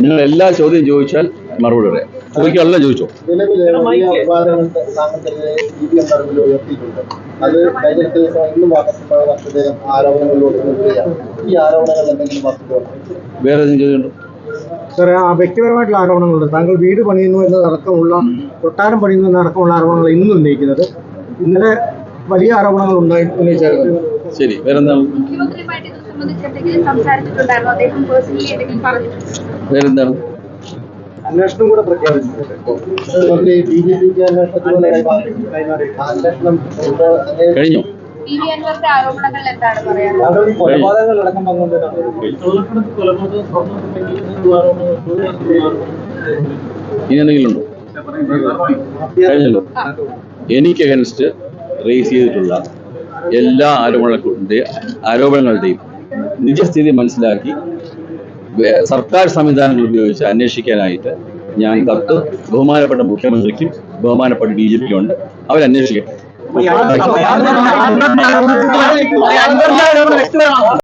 നിങ്ങൾ എല്ലാ ചോദ്യം ചോദിച്ചാൽ മറുപടി പറയാം. ചോദിക്കാനുള്ള ചോദിച്ചോ? വേറെ സാറേ ആ വ്യക്തിപരമായിട്ടുള്ള ആരോപണങ്ങളുണ്ട്. താങ്കൾ വീട് പണിയുന്നു എന്നതടക്കമുള്ള കൊട്ടാരം പണിയുന്നു എന്നതടക്കമുള്ള ആരോപണങ്ങൾ ഇന്നും ഉന്നയിക്കുന്നത്. ഇന്നലെ വലിയ ആരോപണങ്ങൾ ഉണ്ടായി ഉന്നയിച്ചായിരുന്നു ശരി വേറെന്താണ് വേറെന്താണ് അന്വേഷണം കൂടെ പ്രഖ്യാപിച്ചിട്ടുണ്ട്. മന്ത്രി ബി ജെ പിക്ക് അന്വേഷണത്തിന് കൈമാറി ആ ഇപ്പോൾ അങ്ങേ- കഴിഞ്ഞോ? പി വി അൻവറിന്റെ ആരോപണങ്ങൾ എന്താണ് പറയാനുള്ളത് താങ്കൾ ഈ കൊലപാതകങ്ങളടക്കം പങ്കുകൊണ്ടാണ് ഇനി എന്തെങ്കിലും ഉണ്ടോ? കഴിഞ്ഞല്ലോ? എനിക്ക് അഗൻസ്റ്റ് റേസ് ചെയ്തിട്ടുള്ള എല്ലാ ആരോപണങ്ങളുടെ ആരോപണങ്ങളുടെയും നിജസ്ഥിതി മനസ്സിലാക്കി സർക്കാർ സംവിധാനങ്ങൾ ഉപയോഗിച്ച് അന്വേഷിക്കാനായിട്ട് ഞാൻ കത്ത് ബഹുമാനപ്പെട്ട മുഖ്യമന്ത്രിക്കും ബഹുമാനപ്പെട്ട ഡി ജി പിക്കും ഉണ്ട്. അവരന്വേഷിക്കട്ടെ